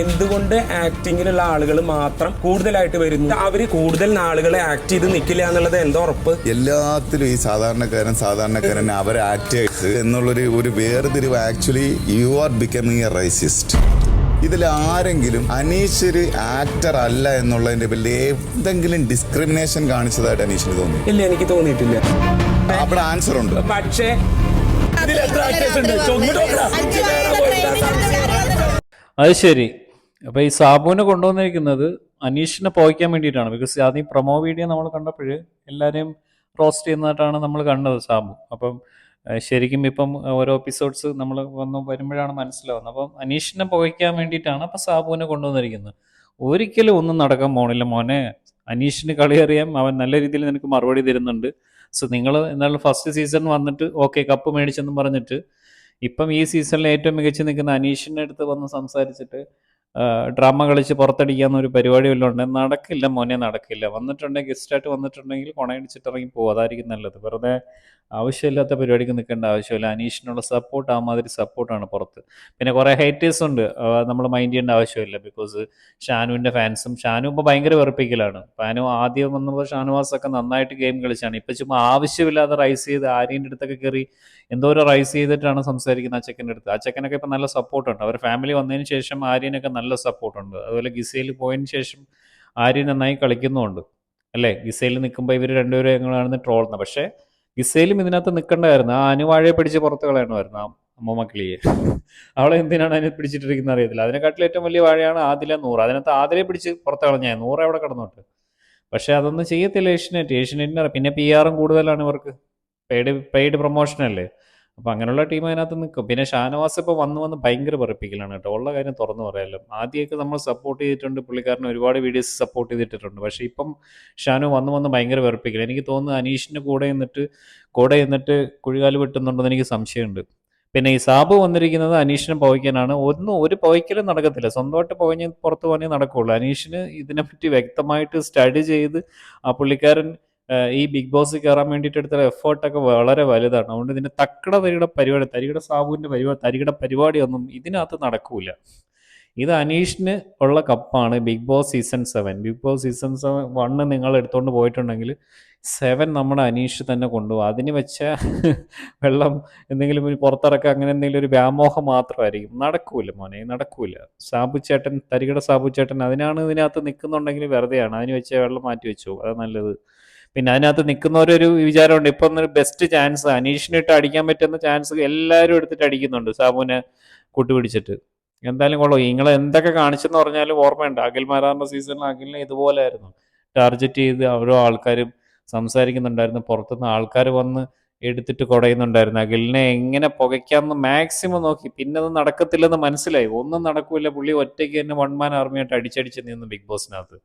എന്തുകൊണ്ട് ആക്ടിങ്ങിലുള്ള ആളുകൾ മാത്രം കൂടുതലായിട്ട് വരുന്നു? അവർ കൂടുതൽ നാളുകളെ ആക്ട് ചെയ്ത് നിൽക്കില്ല എന്നുള്ളത് എന്താ ഉറപ്പ്? എല്ലാത്തിലും ഈ സാധാരണക്കാരൻ സാധാരണക്കാരൻ അവർ ചെയ്ത് എന്നുള്ളൊരു ഒരു വേർതിരിവ് actually you are becoming a racist ഇതിൽ ആരെങ്കിലും അനീഷ് ഒരു ആക്ടർ അല്ല എന്നുള്ളതിന്റെ പേരിൽ എന്തെങ്കിലും ഡിസ്ക്രിമിനേഷൻ കാണിച്ചതായിട്ട് അനീഷിന് തോന്നി? ഇല്ല എനിക്ക് തോന്നിയിട്ടില്ല. അവിടെ ആൻസർ ഉണ്ട്. പക്ഷേ ഇതിൽ എത്ര ആക്ടേഴ്സ് ഉണ്ട്? അത് ശരി. അപ്പൊ ഈ സാബുവിനെ കൊണ്ടുവന്നിരിക്കുന്നത് അനീഷിനെ പോയിക്കാൻ വേണ്ടിയിട്ടാണ്. ബിക്കോസ് ആദ്യം പ്രൊമോ വീഡിയോ നമ്മൾ കണ്ടപ്പോൾ എല്ലാവരെയും റോസ്റ്റ് ചെയ്യുന്നതായിട്ടാണ് നമ്മൾ കണ്ടത് സാബു. അപ്പം ശരിക്കും ഇപ്പം ഓരോ എപ്പിസോഡ്സ് നമ്മൾ വന്ന് വരുമ്പോഴാണ് മനസ്സിലാവുന്നത്. അപ്പം അനീഷിനെ പോയിക്കാൻ വേണ്ടിയിട്ടാണ് അപ്പം സാബുവിനെ കൊണ്ടുവന്നിരിക്കുന്നത്. ഒരിക്കലും ഒന്നും നടക്കാൻ പോണില്ല. മോനെ അനീഷിന് കളി അറിയാം. അവൻ നല്ല രീതിയിൽ നിനക്ക് മറുപടി തരുന്നുണ്ട്. സോ നിങ്ങൾ എന്നാലും ഫസ്റ്റ് സീസൺ വന്നിട്ട് ഓക്കെ കപ്പ് മേടിച്ചെന്ന് പറഞ്ഞിട്ട് ഇപ്പം ഈ സീസണിൽ ഏറ്റവും മികച്ച് നിൽക്കുന്ന അനീഷിന്റെ അടുത്ത് വന്ന് സംസാരിച്ചിട്ട് ഡ്രാമ കളിച്ച് പുറത്തടിക്കാവുന്ന ഒരു പരിപാടി വല്ലതും ഉണ്ടെങ്കിൽ നടക്കില്ല മോനെ നടക്കില്ല. വന്നിട്ടുണ്ടെങ്കിൽ ഗസ്റ്റായിട്ട് വന്നിട്ടുണ്ടെങ്കിൽ കൊണയടിച്ചിട്ട് ഇറങ്ങി പോകും അതായിരിക്കും നല്ലത്. വെറുതെ ആവശ്യമില്ലാത്ത പരിപാടിക്ക് നിൽക്കേണ്ട ആവശ്യമില്ല. അനീഷിനുള്ള സപ്പോർട്ട് ആ മാതിരി സപ്പോർട്ടാണ് പുറത്ത്. പിന്നെ കുറേ ഹേറ്റേഴ്സ് ഉണ്ട്. നമ്മൾ മൈൻഡ് ചെയ്യേണ്ട ആവശ്യമില്ല. ബിക്കോസ് ഷാനുവിന്റെ ഫാൻസും ഷാനു ഇപ്പോൾ ഭയങ്കര വെറുപ്പിക്കലാണ്. ഫാനു ആദ്യം വന്നപ്പോൾ ഷാനുവാസൊക്കെ നന്നായിട്ട് ഗെയിം കളിച്ചാണ്. ഇപ്പം ചുമ്മാ ആവശ്യമില്ലാതെ റൈസ് ചെയ്ത് ആര്യന്റെ അടുത്തൊക്കെ കയറി ഒരു റൈസ് ചെയ്തിട്ടാണ് സംസാരിക്കുന്നത് ആ ചെക്കന്റെ അടുത്ത്. ആ ചെക്കനൊക്കെ ഇപ്പം നല്ല സപ്പോർട്ടുണ്ട് അവർ ഫാമിലി വന്നതിന് ശേഷം ആര്യനൊക്കെ നല്ല സപ്പോർട്ടുണ്ട്. അതുപോലെ ഗിസയിൽ പോയതിന് ശേഷം ആര്യൻ നന്നായി കളിക്കുന്നുമുണ്ട്. അല്ലേ? ഗിസയിൽ നിൽക്കുമ്പോൾ ഇവർ രണ്ടുപേരും ഞങ്ങളാണെന്ന് ട്രോളുന്നത് പക്ഷേ ഗിസയിലും ഇതിനകത്ത് നിൽക്കണ്ടായിരുന്നു ആ അനുവാഴയെ പിടിച്ച് പുറത്ത് കളയണമായിരുന്നു ആ അമ്മ കിളിയെ അവളെ എന്തിനാണ് അതിനെ പിടിച്ചിട്ടിരിക്കുന്നത് അറിയത്തില്ല. അതിനെക്കാട്ടിൽ ഏറ്റവും വലിയ വാഴയാണ് ആദില നൂറ്. അതിനകത്ത് ആദിലെ പിടിച്ച് പുറത്ത് കളഞ്ഞാൽ നൂറ് അവിടെ കിടന്നോട്ട്. പക്ഷേ അതൊന്നും ചെയ്യത്തില്ല ഏഷ്യനെറ്റ്. ഏഷ്യനെറ്റിന് പിന്നെ പി ആറും കൂടുതലാണ് ഇവർക്ക്. പെയ്ഡ് പെയ്ഡ് പ്രൊമോഷൻ അല്ലേ അപ്പം അങ്ങനെയുള്ള ടീം അതിനകത്ത് നിൽക്കും പിന്നെ ഷാനവാസ് ഇപ്പോൾ വന്ന് വന്ന് ഭയങ്കര പറപ്പിക്കലാണ് കേട്ടോ. ഉള്ള കാര്യം തുറന്നു പറയാമല്ലോ ആദ്യമൊക്കെ നമ്മൾ സപ്പോർട്ട് ചെയ്തിട്ടുണ്ട്. പുള്ളിക്കാരനെ ഒരുപാട് വീഡിയോസ് സപ്പോർട്ട് ചെയ്തിട്ടുണ്ട് പക്ഷേ ഇപ്പം ഷാനു വന്ന് വന്ന് ഭയങ്കര വെറുപ്പിക്കൽ എനിക്ക് തോന്നുന്നു അനീഷിന്റെ കൂടെ നിന്നിട്ട് കൂടെ നിന്നിട്ട് കുഴികാൽ വെട്ടുന്നുണ്ടെന്ന് എനിക്ക് സംശയമുണ്ട്. പിന്നെ ഈ സാബു വന്നിരിക്കുന്നത് അനീഷിനെ പോയിക്കാനാണ് ഒന്നും ഒരു പോയിക്കലും നടക്കത്തില്ല. സ്വന്തമായിട്ട് പോയി പുറത്ത് പോകാനേ നടക്കുള്ളൂ. അനീഷിന് ഇതിനെപ്പറ്റി വ്യക്തമായിട്ട് സ്റ്റഡി ചെയ്ത് ആ പുള്ളിക്കാരൻ ഈ ബിഗ് ബോസ് കയറാൻ വേണ്ടിയിട്ട് എടുത്ത എഫേർട്ടൊക്കെ വളരെ വലുതാണ്. അതുകൊണ്ട് ഇതിന്റെ തക്കട തരികട പരിപാടി തരികട സാബുവിന്റെ പരിപാടി തരികട പരിപാടിയൊന്നും ഇതിനകത്ത് നടക്കൂല. ഇത് അനീഷിന് ഉള്ള കപ്പാണ് Bigg Boss season seven Bigg Boss season seven one നിങ്ങൾ എടുത്തുകൊണ്ട് പോയിട്ടുണ്ടെങ്കിൽ സെവൻ നമ്മുടെ അനീഷ് തന്നെ കൊണ്ടുപോകും. അതിന് വെച്ച വെള്ളം എന്തെങ്കിലും പുറത്തിറക്കുക അങ്ങനെ എന്തെങ്കിലും ഒരു വ്യാമോഹം മാത്രമായിരിക്കും. നടക്കൂല മോനെ നടക്കൂല. സാബു ചേട്ടൻ തരികട സാബു ചേട്ടൻ അതിനാണ് ഇതിനകത്ത് നിൽക്കുന്നുണ്ടെങ്കിൽ വെറുതെയാണ്. അതിന് വെച്ച വെള്ളം മാറ്റി വെച്ചു. അത് നല്ലത്. പിന്നെ അതിനകത്ത് നിൽക്കുന്നവരൊരു വിചാരമുണ്ട്. ഇപ്പം ഒരു ബെസ്റ്റ് ചാൻസ് അനീഷിനിട്ട് അടിക്കാൻ പറ്റുന്ന ചാൻസ് എല്ലാവരും എടുത്തിട്ട് അടിക്കുന്നുണ്ട്. സാബുവിനെ കൂട്ടുപിടിച്ചിട്ട് എന്തായാലും കൊള്ളോ. നിങ്ങൾ എന്തൊക്കെ കാണിച്ചെന്ന് പറഞ്ഞാലും ഓർമ്മയുണ്ട്. അഖിൽ മാരാറിന്റെ സീസണിൽ അഖിലിനെ ഇതുപോലെ ആയിരുന്നു ടാർഗറ്റ് ചെയ്ത് ഓരോ ആൾക്കാരും സംസാരിക്കുന്നുണ്ടായിരുന്നു. പുറത്തുനിന്ന് ആൾക്കാർ വന്ന് എടുത്തിട്ട് കുടയുന്നുണ്ടായിരുന്നു. അഖിലിനെ എങ്ങനെ പുകയ്ക്കാമെന്ന് മാക്സിമം നോക്കി. പിന്നെ അത് നടക്കത്തില്ലെന്ന് മനസ്സിലായി. ഒന്നും നടക്കൂല. പുള്ളി ഒറ്റയ്ക്ക് തന്നെ വൺമാൻ ആർമിയായിട്ട് അടിച്ചടിച്ച് നിന്ന് ബിഗ് ബോസിനകത്ത്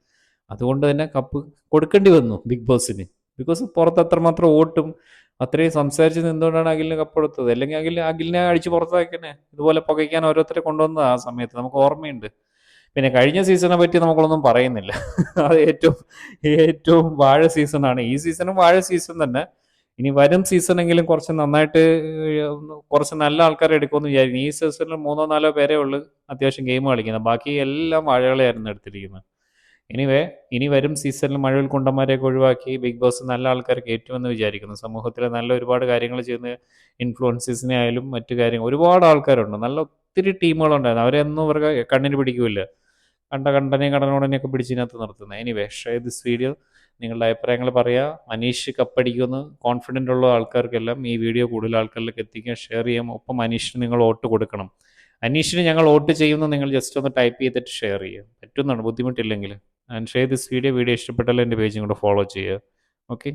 അതുകൊണ്ട് തന്നെ കപ്പ് കൊടുക്കേണ്ടി വന്നു ബിഗ് ബോസിന്. ബിക്കോസ് പുറത്ത് അത്രമാത്രം ഓട്ടും അത്രയും സംസാരിച്ച് നിന്നുകൊണ്ടാണ് അഖിലിന് കപ്പ് കൊടുത്തത്. അല്ലെങ്കിൽ അഖിൽ അഖിലിനെ അടിച്ച് പുറത്താക്കണേ ഇതുപോലെ പുകയ്ക്കാൻ ഓരോരുത്തരെ കൊണ്ടുവന്നത് ആ സമയത്ത് നമുക്ക് ഓർമ്മയുണ്ട്. പിന്നെ കഴിഞ്ഞ സീസണെ പറ്റി നമുക്കൊന്നും പറയുന്നില്ല. അത് ഏറ്റവും ഏറ്റവും വാഴ സീസണാണ്. ഈ സീസണും വാഴ സീസൺ തന്നെ. ഇനി വരും സീസണെങ്കിലും കുറച്ച് നന്നായിട്ട് കുറച്ച് നല്ല ആൾക്കാരെ എടുക്കുമെന്ന് വിചാരിക്കുന്നു. ഈ സീസണിൽ മൂന്നോ നാലോ പേരെ ഉള്ളൂ അത്യാവശ്യം ഗെയിം കളിക്കുന്നത്. ബാക്കി എല്ലാം വാഴകളെയായിരുന്നു എടുത്തിരിക്കുന്നത്. എനിവേ ഇനി വരും സീസണിൽ മഴവിൽ കുണ്ടന്മാരെയൊക്കെ ഒഴിവാക്കി ബിഗ് ബോസ് നല്ല ആൾക്കാർക്ക് കയറ്റുമെന്ന് വിചാരിക്കുന്നു. സമൂഹത്തിലെ നല്ല ഒരുപാട് കാര്യങ്ങൾ ചെയ്യുന്ന ഇൻഫ്ലുവൻസേഴ്സിനെ ആയാലും മറ്റു കാര്യങ്ങൾ ഒരുപാട് ആൾക്കാരുണ്ട്. നല്ല ഒത്തിരി ടീമുകളുണ്ടായിരുന്നു. അവരെയൊന്നും ഇവർക്ക് കണ്ണിന് പിടിക്കില്ല കണ്ട കണ്ടനെയും കടനോടനെയൊക്കെ പിടിച്ചതിനകത്ത് നിർത്തുന്നത്. എനിവേ ഷെയർ ദിസ് വീഡിയോ നിങ്ങളുടെ അഭിപ്രായങ്ങൾ പറയുക മനീഷ് കപ്പടിക്കുമെന്ന് കോൺഫിഡന്റ് ഉള്ള ആൾക്കാർക്കെല്ലാം ഈ വീഡിയോ കൂടുതൽ ആൾക്കാരിലേക്ക് എത്തിക്കുക. ഷെയർ ചെയ്യാം. ഒപ്പം മനീഷിന് നിങ്ങൾ വോട്ട് കൊടുക്കണം. അനീഷിന് ഞങ്ങൾ വോട്ട് ചെയ്യുമെന്ന് നിങ്ങൾ ജസ്റ്റ് ഒന്ന് ടൈപ്പ് ചെയ്തിട്ട് ഷെയർ ചെയ്യുക പറ്റുന്നുണ്ട്? ബുദ്ധിമുട്ടില്ലെങ്കിൽ. And share this video video ഇഷ്ടപ്പെട്ടാൽ എന്റെ പേജും കൂടെ ഫോളോ ചെയ്യുക. ഓക്കെ